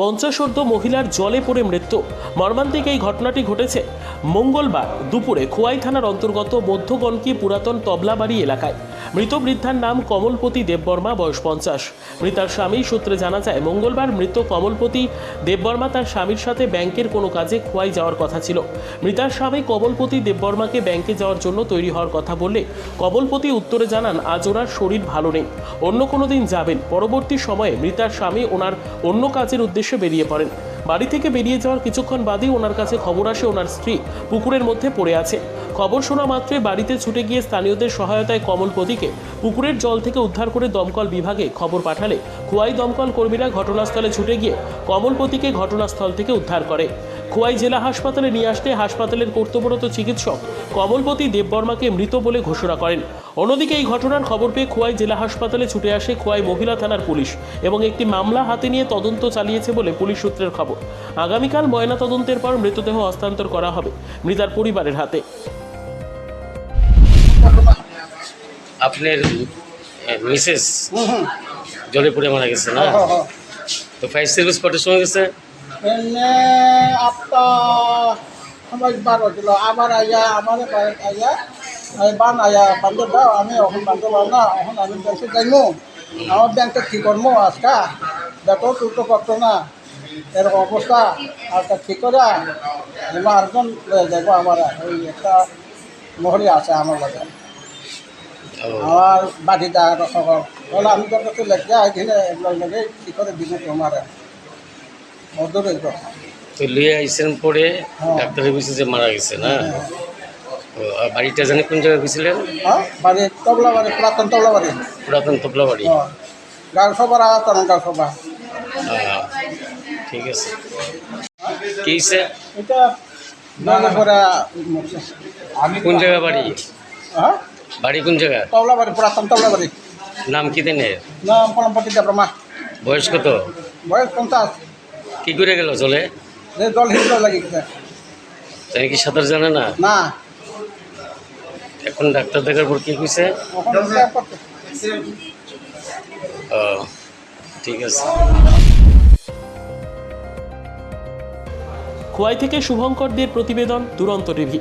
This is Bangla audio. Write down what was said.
পঞ্চাশোর্ধ মহিলার জলে পড়ে মৃত্যু। মর্মান্তিক এই ঘটনাটি ঘটেছে মঙ্গলবার দুপুরে খোয়াই থানার অন্তর্গত মধ্যগণকি পুরাতন তবলাবাড়ি এলাকায়। মৃত বৃদ্ধার নাম কমলপতি দেববর্মা, বয়স পঞ্চাশ। মৃতার স্বামী সূত্রে জানা যায়, মঙ্গলবার মৃত কমলপতি দেববর্মা তার স্বামীর সাথে ব্যাংকের কোনো কাজে খোয়াই যাওয়ার কথা ছিল। মৃতার স্বামী কমলপতি দেববর্মাকে ব্যাংকে যাওয়ার জন্য তৈরি হওয়ার কথা বললে কমলপতি উত্তরে জানান, আজ ওনার শরীর ভালো নেই, অন্য কোনো দিন যাবেন। পরবর্তী সময়ে মৃতার স্বামী ওনার অন্য কাজের উদ্দেশ্যে বেরিয়ে পড়েন। বাড়ি থেকে বেরিয়ে যাওয়ার কিছুক্ষণ বাদেই ওনার কাছে খবর আসে ওনার স্ত্রী পুকুরের মধ্যে পড়ে আছে। খবর শোনা মাত্রে বাড়িতে ছুটে গিয়ে স্থানীয়দের সহায়তায় কমলপতিকে পুকুরের জল থেকে উদ্ধার করে দমকল বিভাগে খবর পাঠালে। খোয়াই দমকল কর্মীরা ঘটনাস্থলে ছুটে গিয়ে কমলপতিকে ঘটনাস্থল থেকে উদ্ধার করে। খোয়াই জেলা হাসপাতালে নিয়ে আসতে হাসপাতালের কর্তব্যরত চিকিৎসক কমলপতি দেববর্মাকে মৃত বলে ঘোষণা করেন। অন্যদিকে এই ঘটনার খবর পেয়ে খোয়াই জেলা হাসপাতালে ছুটে আসে খোয়াই মহিলা থানার পুলিশ এবং একটি মামলা হাতে নিয়ে তদন্ত চালিয়েছে বলে পুলিশ সূত্রের খবর। আগামীকাল ময়না তদন্তের পর মৃতদেহ হস্তান্তর করা হবে মৃতার পরিবারের হাতে। আপনার মিসেস জলে পড়ে মারা গেছে না? তো ফায়ার সার্ভিস কটার সময় গেছে? এনে আটটা সময় বার হয়েছিল আবার আইয়া আমার আইয়া বান আইয়া বান্ধব দাও আমি এখন বান্ধব না, এখন আমি ব্যাংকে যাইমু। আমার ব্যাংকে কি করব আজকা? দেখো তুই তো করতো না। এরকম অবস্থা, আজকে ঠিক করে? এবার আরেকজন যাব আমার। ওই একটা মহলি আছে আমার কাছে আমার বাড়িতে সকল আমি তোর কাছে লেগে আইছিলে এগুলো লেগে কি করে দিব তোমার? মধুর একদম তো লিয়ে আইসেন পরে হ্যাঁ। যে মারা গেছে না? ও, আর বাড়িটা জানি কোন জায়গায় গেছিলেন? হ্যাঁ বাড়ি তবলা বাড়ি পুরাতন তবলা বাড়ি পুরাতন তবলা বাড়ি সবার ঠিক আছে। কি এটা কোন জায়গা বাড়ি? হ্যাঁ? বাড়ি কোন জায়গা? তবলা বাড়ি পুরাতন তবলা বাড়ি নাম কি দেনে নাম কলমপতি দেব্রমা। বয়স কত? বয়স পঞ্চাশ। কি করে গেল চলে জল হিসেবে তাই কি সাঁতার জানে না? না। এখন ডাক্তার দেখার পর কি কইছে ও ঠিক আছে। খোয়াই থেকে শুভঙ্কর দের প্রতিবেদন দুরন্ত টিভি।